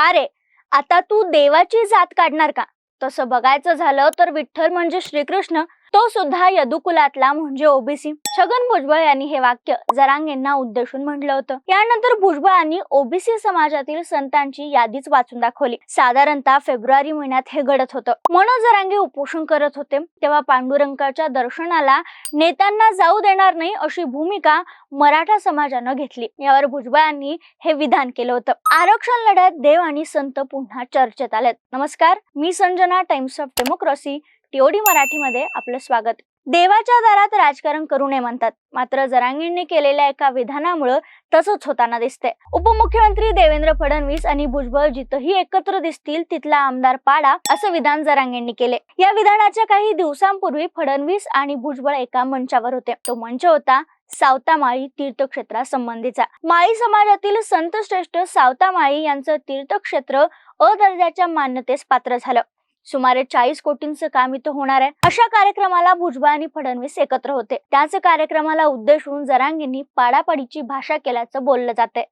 का रे आता तू देवाची जात काढणार का? तसं बघायचं झालं तर विठ्ठल म्हणजे श्रीकृष्ण. तो सुद्धा यदुकुलातला म्हणजे ओबीसी. छगन भुजबळ यांनी हे वाक्य जरांगेंना उद्देशून म्हटलं होतं. यानंतर भुजबळांनी ओबीसी समाजातील संतांची यादीच वाचून दाखवली. साधारणतः फेब्रुवारी महिन्यात हे घडत होतं. मनोज जरांगे उपोषण करत होते. तेव्हा पांडुरंगाच्या दर्शनाला नेत्यांना जाऊ देणार नाही अशी भूमिका मराठा समाजानं घेतली. यावर भुजबळांनी हे विधान केलं होतं. आरक्षण लढ्यात देव आणि संत पुन्हा चर्चेत आलेत. नमस्कार. मी Sanjana Times of Democracy TOD मराठीमध्ये आपलं स्वागत. देवाच्या दारात राजकारण करू नये म्हणतात. मात्र जरांगींनी केलेल्या एका विधानामुळं तसंच होताना दिसते उपमुख्यमंत्री देवेंद्र फडणवीस आणि भुजबळ जिथंही एकत्र दिसतील तिथला आमदार पाडा असं विधान जरांगेंनी केले या विधानाच्या काही दिवसांपूर्वी फडणवीस आणि भुजबळ एका मंचावर होते. तो मंच होता सावतामाळी तीर्थक्षेत्रासंबंधीचा माळी समाजातील संत श्रेष्ठ सावतामाळी यांचं तीर्थक्षेत्र अ दर्जाच्या मान्यतेस पात्र झालं. सुमारे चाळीस कोटींचं काम इथं होणार आहे. अशा कार्यक्रमाला भुजबळ आणि फडणवीस एकत्र होते. त्याच कार्यक्रमाला उद्देशून जरांगींनी पाडापाडीची भाषा केल्याचं बोललं जाते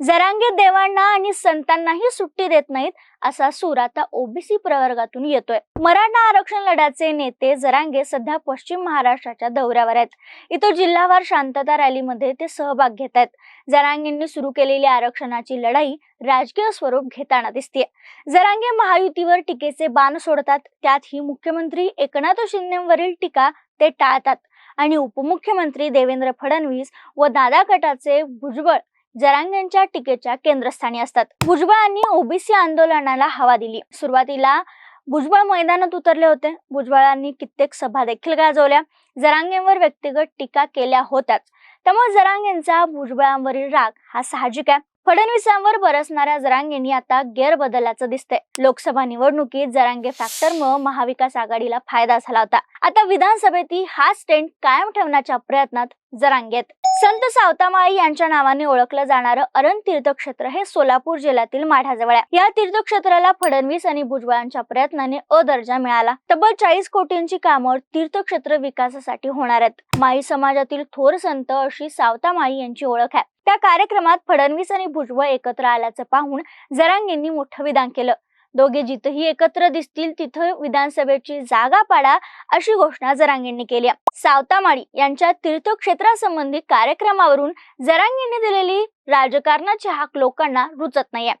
जरांगे देवांना आणि संतांनाही सुट्टी देत नाहीत असा सूर आता ओबीसी प्रवर्गातून येतोय. मराठा आरक्षण लढ्याचे नेते जरांगे सध्या पश्चिम महाराष्ट्राच्या दौऱ्यावर आहेत. इथं जिल्हावार शांतता रॅलीमध्ये ते सहभाग घेत आहेत. जरांगेंनी सुरू केलेली आरक्षणाची लढाई राजकीय स्वरूप घेताना दिसते जरांगे महायुतीवर टीकेचे बाण सोडतात त्यातही मुख्यमंत्री एकनाथ शिंदेवरील टीका ते टाळतात. आणि उपमुख्यमंत्री देवेंद्र फडणवीस व दादा गटाचे भुजबळ जरांगेंच्या टीकेच्या केंद्रस्थानी असतात. भुजबळांनी ओबीसी आंदोलनाला हवा दिली. सुरुवातीला भुजबळ मैदानात उतरले होते. भुजबळांनी कित्येक सभा देखील गाजवल्या. जरांगेंवर व्यक्तिगत टीका केल्या होत्याच. त्यामुळे जरांगेंचा भुजबळांवरील राग हा साहजिक आहे. फडणवीसांवर बरसणाऱ्या जरांगेंनी आता गैरबदलाचं दिसतंय. लोकसभा निवडणुकीत जरांगे फॅक्टरमुळे महाविकास आघाडीला फायदा झाला होता. आता विधानसभेतही हा स्टेंट कायम ठेवण्याच्या प्रयत्नात जरांगेत. संत सावतामाळी यांच्या नावाने ओळखलं जाणारं अरण तीर्थक्षेत्र हे सोलापूर जिल्ह्यातील माढाजवळ आहे. या तीर्थक्षेत्राला फडणवीस आणि भुजबळांच्या प्रयत्नाने अ दर्जा मिळाला. तब्बल चाळीस कोटींची कामं तीर्थक्षेत्र विकासासाठी होणार आहेत. माई समाजातील थोर संत अशी सावतामाळी यांची ओळख आहे. त्या कार्यक्रमात फडणवीस आणि भुजबळ एकत्र आल्याचं पाहून जरांगेंनी मोठं विधान केलं. दोघे जिथंही एकत्र दिसतील तिथं विधानसभेची जागा पाडा अशी घोषणा जरांगेंनी केली. सावतामाळी यांच्या तीर्थक्षेत्रासंबंधी कार्यक्रमावरून जरांगेंनी दिलेली राजकारणाची हाक लोकांना रुचत नाहीये.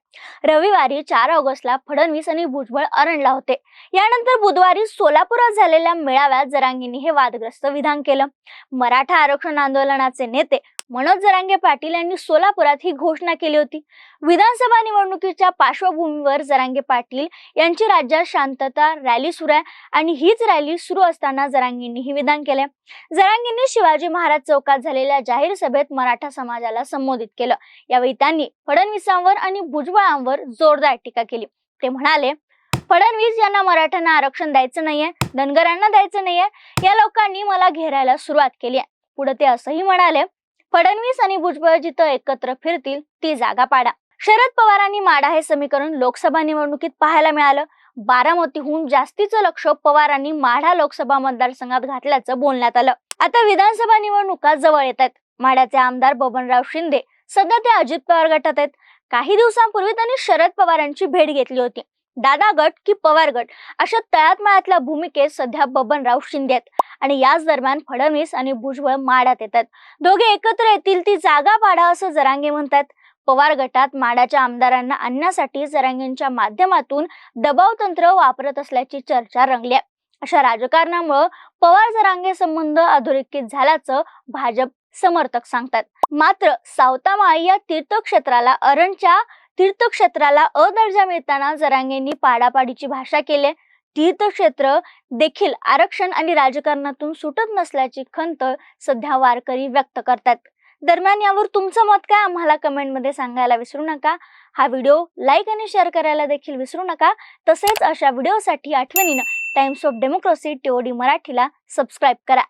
रविवारी चार ऑगस्टला फडणवीस आणि भुजबळ अरणला होते. यानंतर बुधवारी सोलापुरात झालेल्या मेळाव्यात जरांगेंनी हे वादग्रस्त विधान केलं. मराठा आरक्षण आंदोलनाचे नेते मनोज जरांगे पाटील यांनी सोलापुरात ही घोषणा केली होती. विधानसभा निवडणुकीच्या पार्श्वभूमीवर जरांगे पाटील यांची राज्यात शांतता रॅली सुरू आहे आणि हीच रॅली सुरू असताना जरांगींनी ही विधान केले जरांगेंनी शिवाजी महाराज चौकात झालेल्या जाहीर सभेत मराठा समाजाला संबोधित केलं. यावेळी त्यांनी फडणवीसांवर आणि भुजबळांवर जोरदार टीका केली. ते म्हणाले फडणवीस यांना मराठ्यांना आरक्षण द्यायचं नाहीये धनगरांना द्यायचं नाहीये. या लोकांनी मला घेरायला सुरुवात केली आहे. पुढे ते असंही म्हणाले फडणवीस आणि भुजबळ जिथं एकत्र फिरतील ती जागा पाडा. शरद पवारांनी माडा हे समीकरण लोकसभा निवडणुकीत पाहायला मिळालं. बारामतीहून जास्तीचं लक्ष पवारांनी माढा लोकसभा मतदारसंघात घातल्याचं बोलण्यात आलं. आता विधानसभा निवडणुका जवळ येत आहेत. माढ्याचे आमदार बबनराव शिंदे सध्या ते अजित पवार गटात आहेत. काही दिवसांपूर्वी त्यांनी शरद पवारांची भेट घेतली होती. दादा गट की पवार गट अशा तळ्यात मळ्यातल्या भूमिकेत सध्या बबनराव शिंदे आहेत. आणि याच दरम्यान फडणवीस आणि भुजबळ माड्यात येतात. दोघे एकत्र येतील ती जागा पाडा असं जरांगे म्हणतात. पवार गटात माडाच्या आमदारांना आणण्यासाठी जरांगेंच्या माध्यमातून दबाव तंत्र वापरत असल्याची चर्चा रंगली आहे. अशा राजकारणामुळं पवार जरांगे संबंध अधोरेखित झाल्याचं भाजप समर्थक सांगतात. मात्र सावतामाळी या तीर्थक्षेत्राला अरणच्या तीर्थक्षेत्राला अ दर्जा मिळताना जरांगेंनी पाडापाडीची भाषा केली. तीर्थक्षेत्र देखील आरक्षण आणि राजकारणातून सुटत नसल्याची खंत सध्या वारकरी व्यक्त करतात. दरम्यान यावर तुमचं मत काय? आम्हाला कमेंटमध्ये सांगायला विसरू नका. हा व्हिडिओ लाईक आणि शेअर करायला देखील विसरू नका. तसेच अशा व्हिडिओसाठी आठवणीनं टाइम्स ऑफ डेमोक्रेसी टीओडी मराठीला सबस्क्राईब करा.